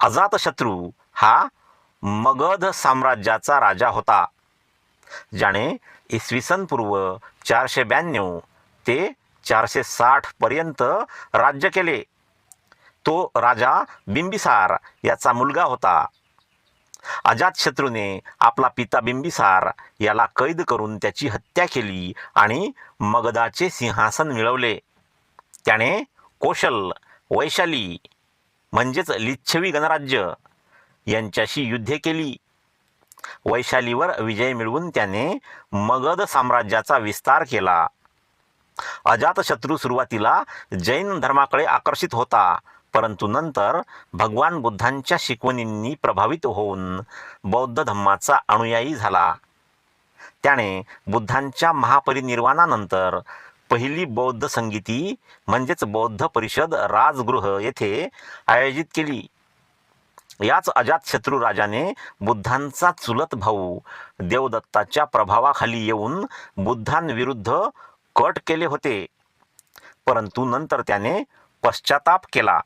अजातशत्रू हा मगध साम्राज्याचा राजा होता. ज्याने इसवी सन पूर्व चारशे ब्याण्णव ते चारशे साठ पर्यंत राज्य केले. तो राजा बिंबिसार याचा मुलगा होता. अजातशत्रूने आपला पिता बिंबिसार याला कैद करून त्याची हत्या केली आणि मगधाचे सिंहासन मिळवले. त्याने कोशल वैशाली म्हणजेच लिच्छवी गणराज्य यांच्याशी युद्धे केली. वैशालीवर विजय मिळवून त्याने मगध साम्राज्याचा विस्तार केला. अजातशत्रू सुरुवातीला जैन धर्माकडे आकर्षित होता परंतु नंतर भगवान बुद्धांच्या शिकवणींनी प्रभावित होऊन बौद्ध धम्माचा अनुयायी झाला. त्याने बुद्धांच्या महापरिनिर्वाणानंतर पहिली बौद्ध संगीती म्हणजेच बौद्ध परिषद राजगृह येथे आयोजित केली. याच अजातशत्रू राजाने बुद्धांचा चुलत भाऊ देवदत्ताच्या प्रभावाखाली येऊन बुद्धांविरुद्ध कट केले होते. परंतु नंतर त्याने पश्चाताप केला.